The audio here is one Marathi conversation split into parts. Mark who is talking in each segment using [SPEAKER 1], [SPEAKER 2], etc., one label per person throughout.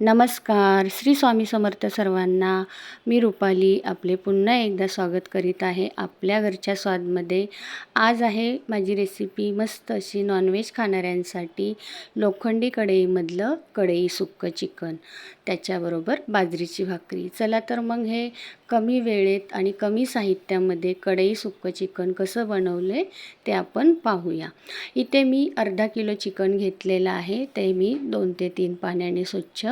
[SPEAKER 1] नमस्कार. श्री स्वामी समर्थ सर्वांना मी रुपाली आपले पुन्हा एकदा स्वागत करीत आहे आपल्या घरच्या स्वादमध्ये. आज आहे माझी रेसिपी मस्त अशी नॉनव्हेज खाणाऱ्यांसाठी लोखंडी कढईमधलं कढई सुक्कं चिकन. त्याच्याबरोबर बाजरीची भाकरी. चला तर मग हे कमी वेळेत आणि कमी साहित्यामध्ये कढई सुक्कं चिकन कसं बनवले ते आपण पाहूया. इथे मी अर्धा किलो चिकन घेतलेलं आहे. ते मी दोन ते तीन पाण्याने स्वच्छ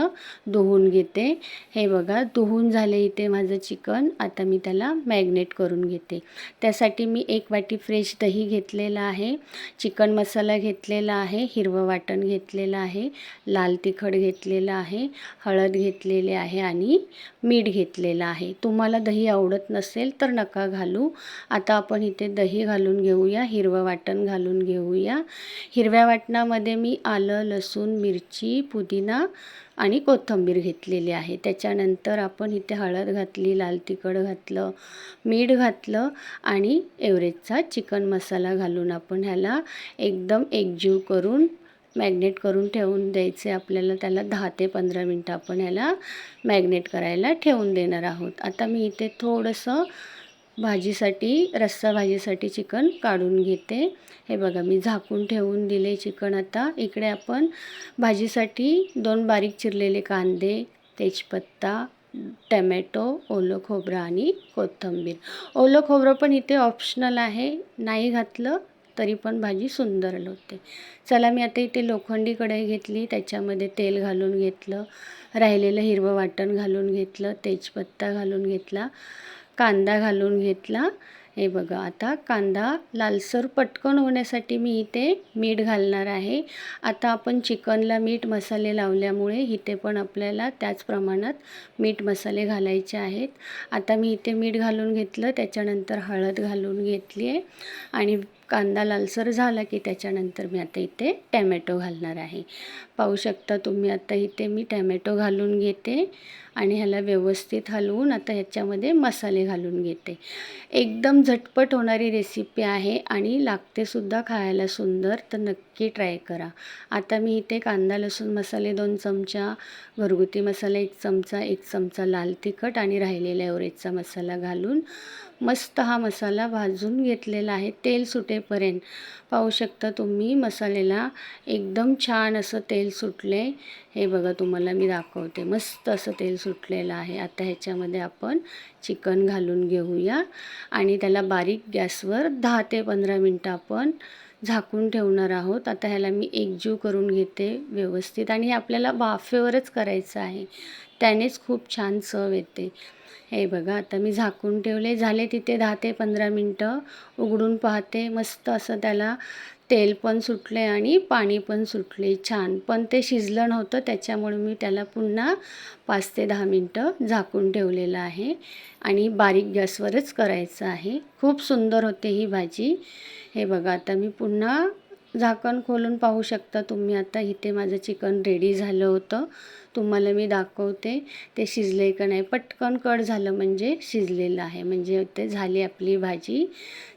[SPEAKER 1] धुवून घेते. हे बघा धुवून झाले इथे माझं चिकन. आता मी त्याला मॅग्नेट करून घेते. त्यासाठी मी एक वाटी फ्रेश दही घेतलेला आहे. चिकन मसाला घेतलेला आहे. हिरवं वाटण घेतलेलं आहे. लाल तिखट घेतलेलं आहे. हळद घेतलेले आहे आणि मीठ घेतलेलं आहे. तुम्हाला दही आवडत नसेल तर नका घालू. आता आपण इथे दही घालून घेऊया. हिरवं वाटण घालून घेऊया. हिरव्या वाटणामध्ये मी आलं लसूण मिरची पुदिना आणि कोथिंबीर घेतलेली आहे. त्याच्यानंतर आपण इथे हळद घातली लाल तिखट घातलं मीठ घातलं आणि एवरेजचा चिकन मसाला घालून आपण ह्याला एकदम एकजीव करून मॅग्नेट करून ठेवून द्यायचे. आपल्याला त्याला दहा ते पंधरा मिनटं आपण ह्याला मॅग्नेट करायला ठेवून देणार आहोत. आता मी इथे थोडंसं भाजीसाठी रस्सा भाजीसाठी चिकन काढून घेते. हे बघा मी झाकून ठेवून दिले चिकन आता. इकडे आपण भाजीसाठी दोन बारीक चिरलेले कांदे तेजपत्ता टमॅटो ओलं खोबरं आणि कोथिंबीर. ओलं खोबरं पण इथे ऑप्शनल आहे. नाही घातलं तरी पण भाजी सुंदर होते चला मी आता इथे लोखंडी कढई घेतली. त्याच्यामध्ये तेल घालून घेतलं. राहिलेलं हिरवं वाटण घालून घेतलं. तेजपत्ता घालून घेतला. कांदा घालून घेतला. हे बघा आता कांदा लालसर पटकन होण्यासाठी मी इथे मीठ घालणार आहे. आता आपण चिकनला मीठ मसाले लावल्यामुळे इथे पण आपल्याला त्याच प्रमाणात मीठ मसाले घालायचे आहेत. आता मी इथे मीठ घालून घेतलं त्याच्यानंतर हळद घालून घेतली आहे. आणि कांदा लालसर झाला की त्याच्यानंतर मी आता इथे टॅमॅटो घालणार आहे. पाहू शकता तुम्ही आता इथे मी टॅमॅटो घालून घेते आणि ह्याला व्यवस्थित हलवून आता ह्याच्यामध्ये मसाले घालून घेते. एकदम झटपट होणारी रेसिपी आहे आणि लागतेसुद्धा खायला सुंदर तर नक्की ट्राय करा. आता मी इथे कांदा लसूण मसाले दोन चमचा घरगुती मसाला एक चमचा एक चमचा लाल तिखट आणि राहिलेला एवरेजचा मसाला घालून मस्त हा मसाला भाजून घेतलेला आहे. तेल सुटेपर्यंत पाहू शकता तुम्ही मसाल्याला एकदम छान असं तेल सुटले. हे बघा तुम्हाला मी दाखवते. मस्त असं तेल सुटलेलं आहे. आता ह्याच्यामध्ये आपण चिकन घालून घेऊया. आणि त्याला बारीक गॅसवर दहा ते पंधरा मिनटं आपण झाकून ठेवणार आहोत. आता ह्याला मी एकजीव करून घेते व्यवस्थित. आणि हे आपल्याला वाफेवरच करायचं आहे. त्यानेच खूप छान चव येते. हे बघा आता मी झाकून ठेवले. झाले तिथे दहा ते पंधरा मिनटं. उघडून पाहते. मस्त असं त्याला तेल पण सुटले आणि पाणी पण सुटले छान. पण ते शिजलं नव्हतं त्याच्यामुळे मी त्याला पुन्हा पाच ते दहा मिनटं झाकून ठेवलेलं आहे आणि बारीक गॅसवरच करायचं आहे. खूप सुंदर होते ही भाजी. हे बघा आता मी पुन्हा झाकण खोलून पाहू शकता तुम्ही. आता इथे माझं चिकन रेडी झालं होतं. तुम्हाला मी दाखवते. ते शिजले का नाही? पटकन कट झालं म्हणजे शिजलेलं आहे. म्हणजे ते झाली आपली भाजी.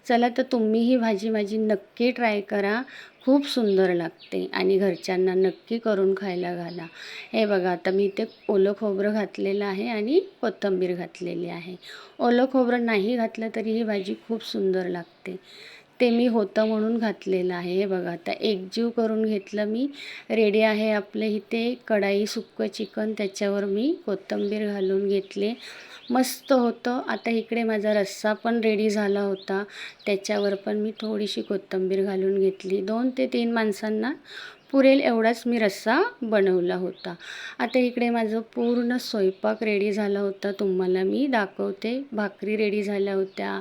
[SPEAKER 1] चला तर तुम्ही ही भाजी माझी नक्की ट्राय करा. खूप सुंदर लागते. आणि घरच्यांना नक्की करून खायला घाला. हे बघा आता मी इथे ओलं खोबरं घातलेलं आहे आणि कोथिंबीर घातलेली आहे. ओलं खोबरं नाही घातलं तरी ही भाजी खूप सुंदर लागते. ते मी होतं म्हणून घातलेलं आहे. हे बघा आता एकजीव करून घेतलं मी. रेडी आहे आपलं इथे कढाई सुक्कं चिकन. त्याच्यावर मी कोथिंबीर घालून घेतले. मस्त होतं. आता इकडे माझा रस्सा पण रेडी झाला होता. त्याच्यावर पण मी थोडीशी कोथिंबीर घालून घेतली. दोन ते तीन माणसांना पुरेल एवढाच मी रस्सा बनवला होता. आता इकडे माझं पूर्ण स्वयंपाक रेडी झाला होता. तुम्हाला मी दाखवते. भाकरी रेडी झाल्या होत्या.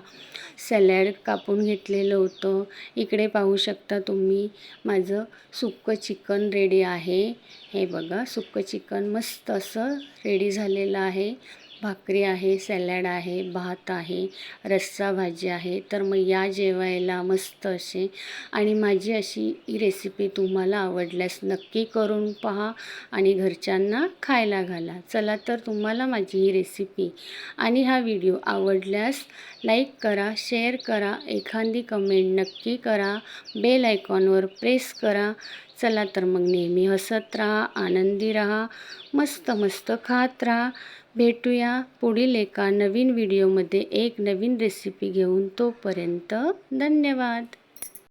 [SPEAKER 1] सॅलॅड कापून घेतलेलं होतं. इकडे पाहू शकता तुम्ही माझं सुक्कं चिकन रेडी आहे. हे बघा सुक्कं चिकन मस्त असं रेडी झालेलं आहे. भाकरी आहे सॅलॅड आहे भात आहे रस्सा भाजी आहे. तर मग या जेवायला मस्त असे. आणि माझी अशी ही रेसिपी तुम्हाला आवडल्यास नक्की करून पहा आणि घरच्यांना खायला घाला. चला तर तुम्हाला माझी ही रेसिपी आणि हा व्हिडिओ आवडल्यास लाईक करा शेअर करा एखादी कमेंट नक्की करा बेल आयकॉनवर प्रेस करा. चला तर मग नेहमी हसत राहा आनंदी राहा मस्त मस्त खात राहा. भेटूया पुढील एका नवीन व्हिडिओमध्ये एक नवीन रेसिपी घेऊन. तोपर्यंत धन्यवाद.